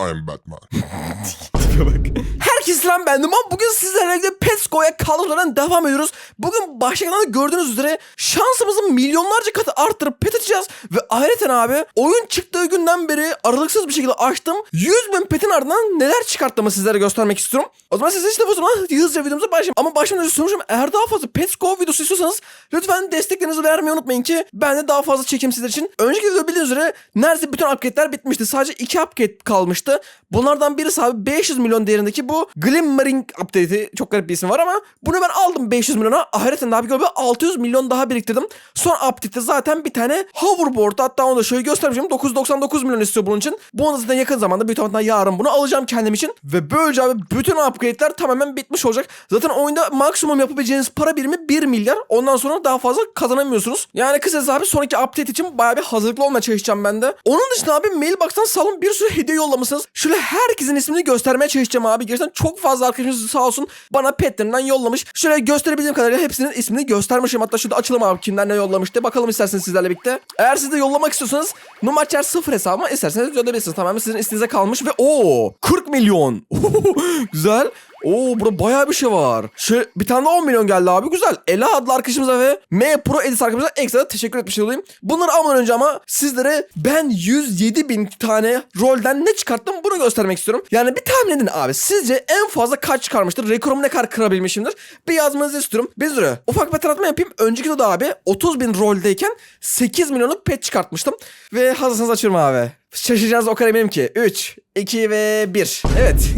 I'm Batman. Tipe bak. Herkese selam ben Numan. Bugün sizlerle birlikte Petsco'ya kadrolardan devam ediyoruz. Bugün başlıktan da gördüğünüz üzere şansımızı milyonlarca katı arttırıp pet açacağız. Ve ayrıca abi oyun çıktığı günden beri aralıksız bir şekilde açtım. 100 bin petin ardından neler çıkarttığımı sizlere göstermek istiyorum. O zaman siz işte o zaman hızlıca videomuza başlayalım. Ama başlamadan önce sonuçum eğer daha fazla Petsco videosu istiyorsanız lütfen desteklerinizi vermeyi unutmayın ki ben de daha fazla çekeyim sizler için. Önceki videoda bildiğiniz üzere neredeyse bütün upgrade'ler bitmişti. Sadece iki upgrade kalmıştı. Bunlardan birisi abi 500 milyon değerindeki bu Glimmering update'i. Çok garip bir isim var ama bunu ben aldım 500 milyona. Ahiretten daha bir göbe 600 milyon daha biriktirdim. Son update'te zaten bir tane hoverboard hatta onu da şöyle göstereceğim. 999 milyon istiyor bunun için. Bu zaten yakın zamanda büyük ihtimalle yarın bunu alacağım kendim için. Ve böylece abi bütün upgrade'ler tamamen bitmiş olacak. Zaten oyunda maksimum yapabileceğiniz para birimi 1 milyar. Ondan sonra daha fazla kazanamıyorsunuz. Yani kısacası abi sonraki update için bayağı bir hazırlıklı olmaya çalışacağım ben de. Onun dışında abi mailbox'tan salon bir sürü hediye yollamışsınız. Şöyle herkesin ismini göstermeye çalışacağım abi. Gerçekten çok fazla arkadaşımız sağ olsun bana petlerinden yollamış. Şöyle gösterebildiğim kadarıyla hepsinin ismini göstermişim. Hatta şurada açalım abi kimler ne yollamış diye. Bakalım isterseniz sizlerle birlikte. Eğer siz de yollamak istiyorsanız Numaçer 0 hesabıma isterseniz gönderebilirsiniz. Tamamen sizin isteğinize kalmış ve o 40 milyon. Güzel. Oo burada bayağı bir şey var. Şöyle bir tane daha 10 milyon geldi abi. Güzel. Ela adlı arkadaşımıza ve M Pro Edis arkadaşımıza ekstra teşekkür etmiş olayım. Bunları almadan önce ama sizlere ben 107 bin tane rolden ne çıkarttım bunu göstermek istiyorum. Yani bir tahmin edin abi. Sizce en fazla kaç çıkarmıştır? Rekorumu ne kadar kırabilmişimdir? Bir yazmanızı istiyorum. Bir süre ufak bir hatırlatma yapayım. Önceki videoda abi 30 bin roldeyken 8 milyonluk pet çıkartmıştım. Ve hazırsanız açıyorum abi. Şaşıracağınız o kadar eminim ki. 3, 2 ve 1. Evet.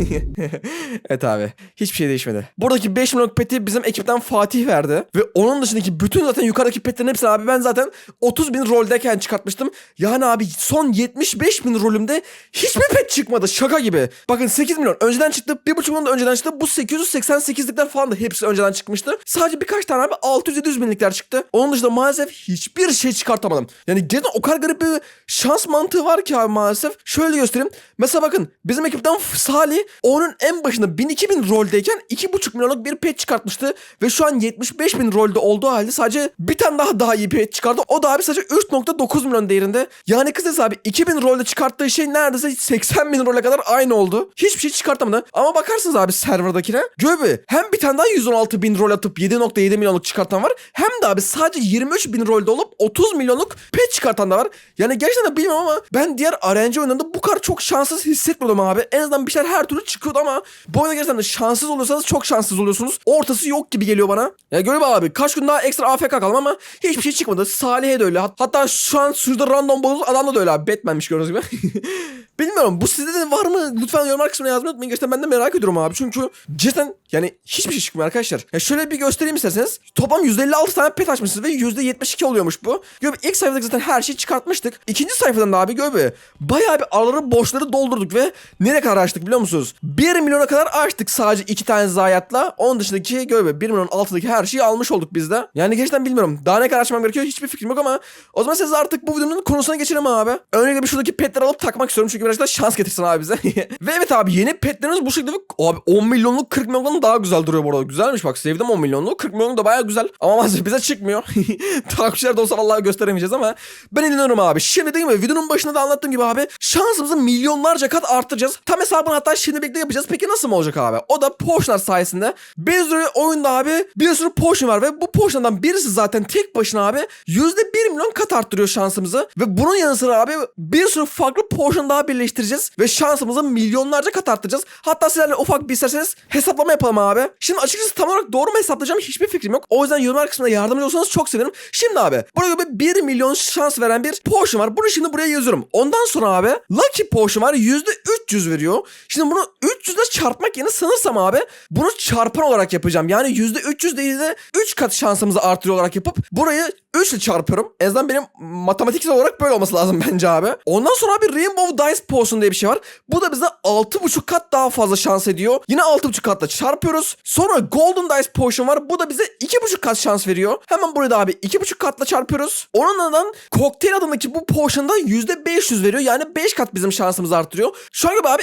evet abi. Hiçbir şey değişmedi. Buradaki 5 milyonluk peti bizim ekipten Fatih verdi. Ve onun dışındaki bütün zaten yukarıdaki petlerin hepsini abi ben zaten 30 bin roldeyken çıkartmıştım. Yani abi son 75 bin rolümde hiçbir pet çıkmadı. Şaka gibi. Bakın 8 milyon önceden çıktı. 1,5 milyon da önceden çıktı. Bu 888'likler falan da hepsi önceden çıkmıştı. Sadece birkaç tane abi 600-700 binlikler çıktı. Onun dışında maalesef hiçbir şey çıkartamadım. Yani gerçekten o kadar garip bir şans mantığı var ki abi maalesef. Şöyle göstereyim. Mesela bakın bizim ekipten Salih onun en başında 1000-2000 roldeyken 2,5 milyonluk bir pet çıkartmıştı. Ve şu an 75 bin rolde olduğu halde sadece bir tane daha daha iyi pet çıkardı. O da abi sadece 3.9 milyon değerinde. Yani kısacası abi 2000 rolde çıkarttığı şey neredeyse 80 bin role kadar aynı oldu. Hiçbir şey çıkartamadı. Ama bakarsınız abi serverdakine. Göbü hem bir tane daha 116 bin rol atıp 7.7 milyonluk çıkartan var. Hem de abi sadece 23 bin rolde olup 30 milyonluk pet çıkartan da var. Yani gerçekten de bilmiyorum ama ben diğer RNG oyunlarında bu kadar çok şanssız hissetmiyordum abi. En azından bir şeyler her türlü çıkıyordu ama bu oyunda gerçekten de şanssız oluyorsanız çok şanssız oluyorsunuz. Ortası yok gibi geliyor bana. Ya Göbü abi kaç gün daha ekstra AFK kaldım ama hiçbir şey çıkmadı. Salih'e de öyle. Hat- Hatta şu an sürüde random bonus adamda da öyle abi. Batman'miş gördüğünüz gibi. Bilmiyorum bu sizde de var mı? Lütfen yorumlar kısmına yazmayı unutmayın. Gerçekten ben de merak ediyorum abi. Çünkü cidden yani hiçbir şey çıkmıyor arkadaşlar. Ya şöyle bir göstereyim isterseniz. Toplam %56 tane pet açmışsınız ve %72 oluyormuş bu. Göbe ilk sayfada zaten her şeyi çıkartmıştık. İkinci sayfadan da abi göbe bayağı bir araları boşları doldurduk ve nereye kadar açtık biliyor musunuz? 1 milyona kadar açtık sadece iki tane zayiatla. Onun dışındaki göbe 1 milyon altındaki her şeyi almış olduk biz de. Yani gerçekten bilmiyorum. Daha ne kadar açmam gerekiyor hiçbir fikrim yok ama o zaman siz artık bu videonun konusuna geçelim abi. Öncelikle bir şuradaki petleri alıp takmak istiyorum çünkü birazcık şans getirsin abi bize. ve evet abi yeni petlerimiz bu şekilde abi 10 milyonluk 40 milyonluk daha güzel duruyor bu arada. Güzelmiş bak sevdim 10 milyonluğu. 40 milyonluk da bayağı güzel. Ama maalesef bize çıkmıyor. Takipçiler de olsa vallahi gösteremeyeceğiz ama ben inanıyorum abi. Şimdi dediğim gibi videonun başında da anlattığım gibi abi şansımızı milyonlarca kat arttıracağız. Tam hesabını hatta şimdi birlikte yapacağız. Peki nasıl mı olacak abi? O da potionlar sayesinde. Bir sürü oyunda abi bir sürü potion var ve bu potionlardan birisi zaten tek başına abi %1 milyon kat arttırıyor şansımızı. Ve bunun yanı sıra abi bir sürü farklı potion daha birleştireceğiz. Ve şansımızı milyonlarca kat arttıracağız. Hatta sizlerle ufak bir isterseniz hesaplama yapalım abi. Şimdi açıkçası tam olarak doğru mu hesaplayacağım hiçbir fikrim yok. O yüzden yorumlar kısmında yardımcı olsanız çok sevinirim. Şimdi abi buraya bir 1 milyon şans veren bir potion var. Bunu şimdi buraya yazıyorum. Ondan sonra abi Lucky Potion var %300 veriyor. Şimdi bunu 300 ile çarpmak yerine sanırsam abi bunu çarpan olarak yapacağım. Yani %300 değil de 3 kat şansımızı artırıyor olarak yapıp burayı 3 ile çarpıyorum. En azından benim matematiksel olarak böyle olması lazım bence abi. Ondan sonra abi Rainbow Dice Potion diye bir şey var. Bu da bize 6,5 kat daha fazla şans ediyor. Yine 6,5 katla çarpıyoruz. Sonra Golden Dice Potion var. Bu da bize 2,5 kat şans veriyor. Hemen buraya da abi 2,5 katla çarpıyoruz. Onun ardından Cocktail adındaki bu potion'da %500 veriyor. Yani 5 kat bizim şansımızı arttırıyor. Şu an gibi abi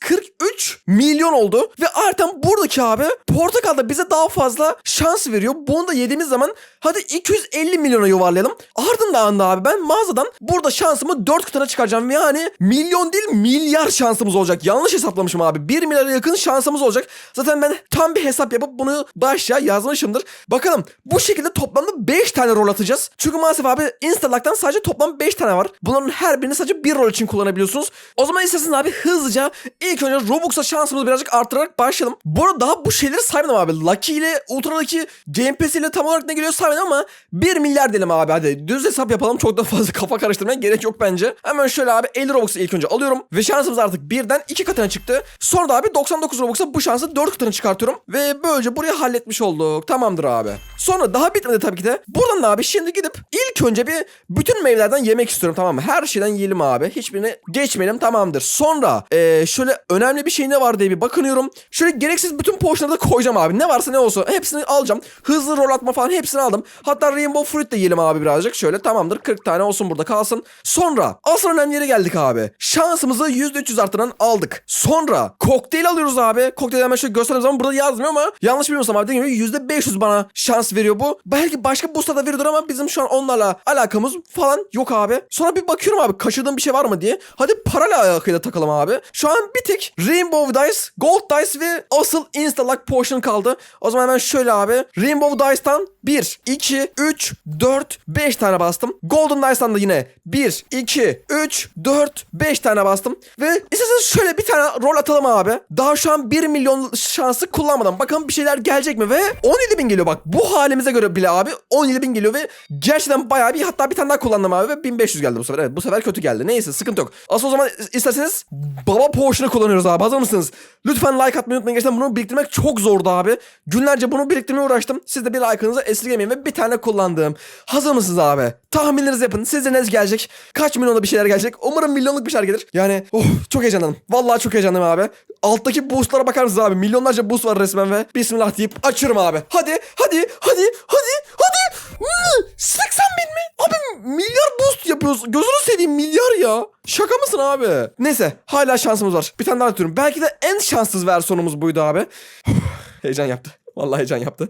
43 milyon oldu. Ve artan buradaki abi portakal da bize daha fazla şans veriyor. Bunu da yediğimiz zaman hadi 250 milyona yuvarlayalım. Ardından da abi ben mağazadan burada şansımı 4 katına çıkaracağım. Yani milyon değil milyar şansımız olacak. Yanlış hesaplamışım abi. 1 milyara yakın şansımız olacak. Zaten ben tam bir hesap yapıp bunu başa yazmışımdır. Bakalım bu şekilde toplamda 5 tane rol atacağız. Çünkü maalesef abi Instalock'tan sadece toplam 5 tane var. Bunların her birini sadece bir rol için kullanabiliyorsunuz. O zaman isterseniz abi hızlıca ilk önce Robux'a şansımızı birazcık arttırarak başlayalım. Bu arada daha bu şeyleri saymadım abi. Lucky ile Ultra'daki Game Pass ile tam olarak ne geliyor saymadım ama 1 milyar diyelim abi hadi. Düz hesap yapalım. Çok da fazla kafa karıştırmaya gerek yok bence. Hemen şöyle abi 50 Robux'u ilk önce alıyorum. Ve şansımız artık birden 2 katına çıktı. Sonra da abi 99 Robux'a bu şansı 4 katına çıkartıyorum. Ve böylece burayı halletmiş olduk. Tamamdır abi. Sonra daha bitmedi tabii ki de. Buradan da abi şimdi gidip ilk önce bir bütün meyvelerden yemek istiyorum tamam mı? Her şeyden yiyelim abi. Hiçbirini geçmeyelim tamamdır. Sonra eee, şöyle önemli bir şey ne var diye bir bakınıyorum. Şöyle gereksiz bütün da koyacağım abi. Ne varsa ne olsun hepsini alacağım. Hızlı rol atma falan hepsini aldım. Hatta Rainbow Fruit de yiyelim abi birazcık. Şöyle tamamdır 40 tane olsun burada kalsın. Sonra asıl önemli yere geldik abi. Şansımızı %300 arttıran aldık. Sonra kokteyl alıyoruz abi. Kokteyl hemen şöyle gösterdiğim zaman burada yazmıyor ama yanlış bilmiyorsam abi dediğim gibi %500 bana şans veriyor bu. Belki başka boost'a da veriyordur ama bizim şu an onlarla alakamız falan yok abi. Sonra bir bakıyorum abi kaçırdığım bir şey var mı diye. Hadi parayla alakayla takalım abi. Şu an bir tek Rainbow Dice, Gold Dice ve asıl Instalock Potion kaldı. O zaman hemen şöyle abi. Rainbow Dice'tan 1, 2, 3, 4, 5 tane bastım. Golden Dice'tan da yine 1, 2, 3, 4, 5 tane bastım. Ve isterseniz şöyle bir tane rol atalım abi. Daha şu an 1 milyon şansı kullanmadan. Bakalım bir şeyler gelecek mi? Ve 17 bin geliyor bak. Bu halimize göre bile abi 17 bin geliyor ve gerçekten bayağı bir hatta bir tane daha kullandım abi ve 1500 geldi bu sefer. Evet bu sefer kötü geldi. Neyse sıkıntı yok. Asıl o zaman isterseniz baba potion'u kullanıyoruz abi. Hazır mısınız? Lütfen like atmayı unutmayın. Gerçekten bunu biriktirmek çok zordu abi. Günlerce bunu biriktirmeye uğraştım. Siz de bir like'ınızı esirgemeyin ve bir tane kullandım. Hazır mısınız abi? Tahminlerinizi yapın. Sizce ne gelecek? Kaç milyonda bir şeyler gelecek? Umarım milyonluk bir şeyler gelir. Yani oh, çok heyecanlandım. Vallahi çok heyecanlıyım abi. Alttaki boostlara bakar mısınız abi? Milyonlarca boost var resmen ve Bismillah deyip açıyorum abi. Hadi, hadi, hadi, hadi, hadi. Hmm, 80 bin mi? Abi milyar boost yapıyoruz. Gözünü seveyim milyar ya. Şaka mısın abi? Neyse hala şansımız var. Bir tane daha atıyorum. Belki de en şanssız versiyonumuz buydu abi. Heyecan yaptı. Vallahi heyecan yaptı.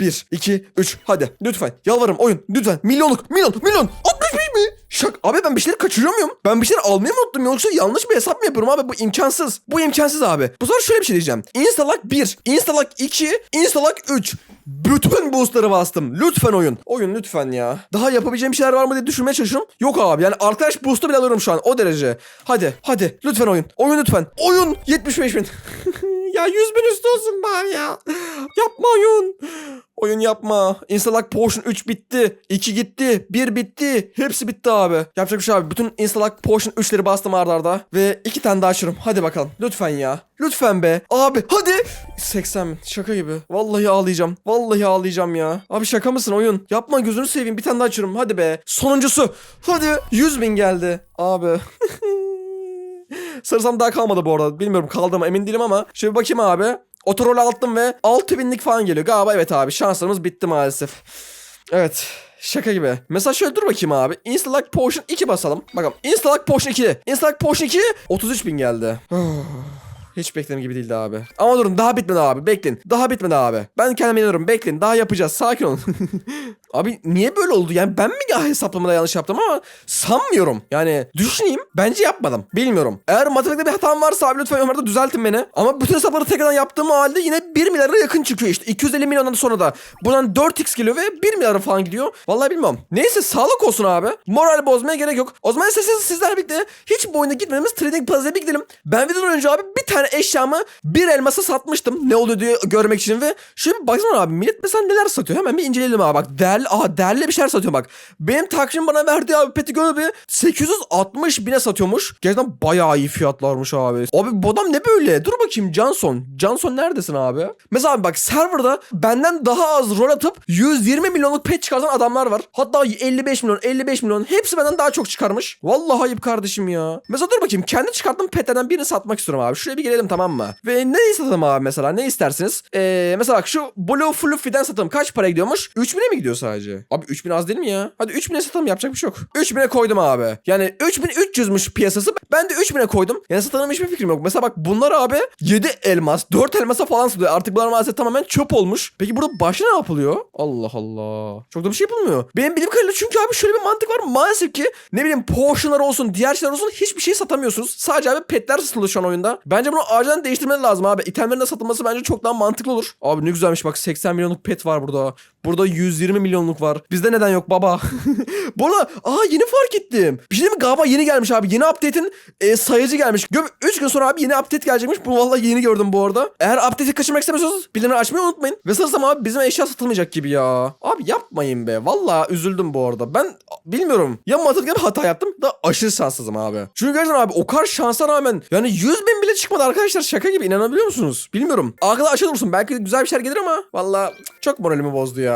1, 2, 3 hadi lütfen yalvarırım oyun lütfen milyonluk milyon milyon 60 bin mi? Şak abi ben bir şeyleri kaçırıyor muyum? Ben bir şeyler almayı mı unuttum yoksa yanlış bir hesap mı yapıyorum abi bu imkansız. Bu imkansız abi. Bu sefer şöyle bir şey diyeceğim. Instalock 1, Instalock 2, Instalock 3. Bütün boostları bastım. Lütfen oyun. Oyun lütfen ya. Daha yapabileceğim şeyler var mı diye düşünmeye çalışıyorum. Yok abi yani arkadaş boost'u bile alıyorum şu an o derece. Hadi hadi lütfen oyun. Oyun lütfen. Oyun 75 bin. ya 100 bin üstü olsun bari ya. Yapma oyun. Oyun yapma. Instalock Potion 3 bitti. 2 gitti. 1 bitti. Hepsi bitti abi. Yapacak bir şey abi. Bütün Instalock Potion 3'leri bastım arda arda. Ve 2 tane daha açıyorum. Hadi bakalım. Lütfen ya. Lütfen be. Abi hadi. 80 bin. Şaka gibi. Vallahi ağlayacağım. Vallahi ağlayacağım ya. Abi şaka mısın oyun? Yapma gözünü seveyim. Bir tane daha açıyorum. Hadi be. Sonuncusu. Hadi. 100 bin geldi. Abi. Sarısam daha kalmadı bu arada. Bilmiyorum kaldı mı emin değilim ama. Şöyle bir bakayım abi. Otorol aldım ve 6000'lik falan geliyor. Galiba evet abi şanslarımız bitti maalesef. Evet. Şaka gibi. Mesela şöyle dur bakayım abi. Instalock Potion 2 basalım. Bakalım. Instalock Potion 2. Instalock Potion 2 33 bin geldi. Hiç beklediğim gibi değildi abi. Ama durun daha bitmedi abi. Bekleyin. Daha bitmedi abi. Ben kendime inanıyorum. Bekleyin. Daha yapacağız. Sakin olun. abi niye böyle oldu? Yani ben mi ya hesaplamada yanlış yaptım ama sanmıyorum. Yani düşüneyim. Bence yapmadım. Bilmiyorum. Eğer matematikte bir hatam varsa abi lütfen yorumlarda düzeltin beni. Ama bütün hesapları tekrardan yaptığım halde yine 1 milyara yakın çıkıyor işte. 250 milyondan sonra da buradan 4x geliyor ve 1 milyara falan gidiyor. Vallahi bilmem. Neyse sağlık olsun abi. Moral bozmaya gerek yok. O zaman isterseniz sizler birlikte hiç bu oyuna gitmediğimiz Trading Plaza'ya bir gidelim. Ben videodan önce abi bir tane eşyamı bir elmasa satmıştım. Ne oluyor diye görmek için ve bir baksana abi millet mesela neler satıyor. Hemen bir inceleyelim abi bak. Değerli, aha değerli bir şeyler satıyor bak. Benim takvim bana verdiği abi Pettigrew bir 860 bine satıyormuş. Gerçekten bayağı iyi fiyatlarmış abi. Abi bu adam ne böyle? Dur bakayım Johnson. Johnson neredesin abi? Mesela abi bak serverda benden daha az rol atıp 120 milyonluk pet çıkartan adamlar var. Hatta 55 milyon 55 milyon hepsi benden daha çok çıkarmış. Vallahi ayıp kardeşim ya. Mesela dur bakayım kendi çıkarttığım petlerden birini satmak istiyorum abi. Şuraya bir gelelim tamam mı? Ve neyi satalım abi mesela ne istersiniz? Ee, mesela bak şu Blue Fluffy'den satalım. Kaç para gidiyormuş? 3000'e mi gidiyor sadece? Abi 3000 az değil mi ya? Hadi 3000'e satalım yapacak bir şey yok. 3000'e koydum abi. Yani 3300'müş piyasası. Ben de 3000'e koydum. Yani satalım hiçbir fikrim yok. Mesela bak bunlar abi 7 elmas 4 elmasa falan satılıyor. Artık bunlar maalesef tamamen çöp olmuş. Peki burada başka ne yapılıyor? Allah Allah. Çok da bir şey yapılmıyor. Benim bildiğim kadarıyla çünkü abi şöyle bir mantık var. Maalesef ki ne bileyim potionlar olsun diğer şeyler olsun hiçbir şey satamıyorsunuz. Sadece abi petler satılıyor şu an oyunda. Bence bunu acilen değiştirmeleri lazım abi. İtemlerin de satılması bence çok daha mantıklı olur. Abi ne güzelmiş bak 80 milyonluk pet var burada. Burada 120 milyonluk var. Bizde neden yok baba? Bu arada aa yeni fark ettim. Bir şey mi? Galiba yeni gelmiş abi. Yeni update'in e, sayıcı gelmiş. 3 gün sonra abi yeni update gelecekmiş. Bu vallahi yeni gördüm bu arada. Eğer update'i kaçırmak istemiyorsanız bildirimleri açmayı unutmayın. Ve sanırsam abi bizim eşya satılmayacak gibi ya. Abi yapmayın be. Vallahi üzüldüm bu arada. Ben bilmiyorum. Ya mantıklı bir hata yaptım da aşırı şanssızım abi. Çünkü gerçekten abi o kadar şansa rağmen yani 100 bin bile çıkmadı arkadaşlar. Şaka gibi inanabiliyor musunuz? Bilmiyorum. Arkada açılır mısın? Belki güzel bir şeyler gelir ama vallahi çok moralimi bozdu ya.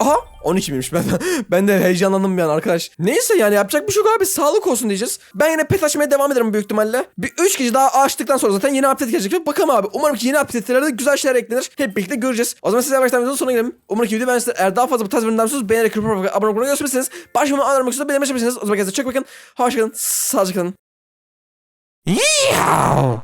Aha 12 miymiş ben ben de heyecanlandım bir an arkadaş. Neyse yani yapacak bir şey yok abi sağlık olsun diyeceğiz. Ben yine pet açmaya devam ederim büyük ihtimalle. Bir 3 kişi daha açtıktan sonra zaten yeni update gelecek. Bakalım abi umarım ki yeni update'lerde güzel şeyler eklenir. Hep birlikte göreceğiz. O zaman size yavaştan videonun sonuna gelelim. Umarım ki video ben size eğer daha fazla bu tarz ürünler istiyorsanız beğenerek kırpıp abone olmayı gösterirseniz. Başımı anlamak istiyorsanız beğenmeyi O zaman kendinize çok bakın. Hoşçakalın. Sağlıcakla kalın.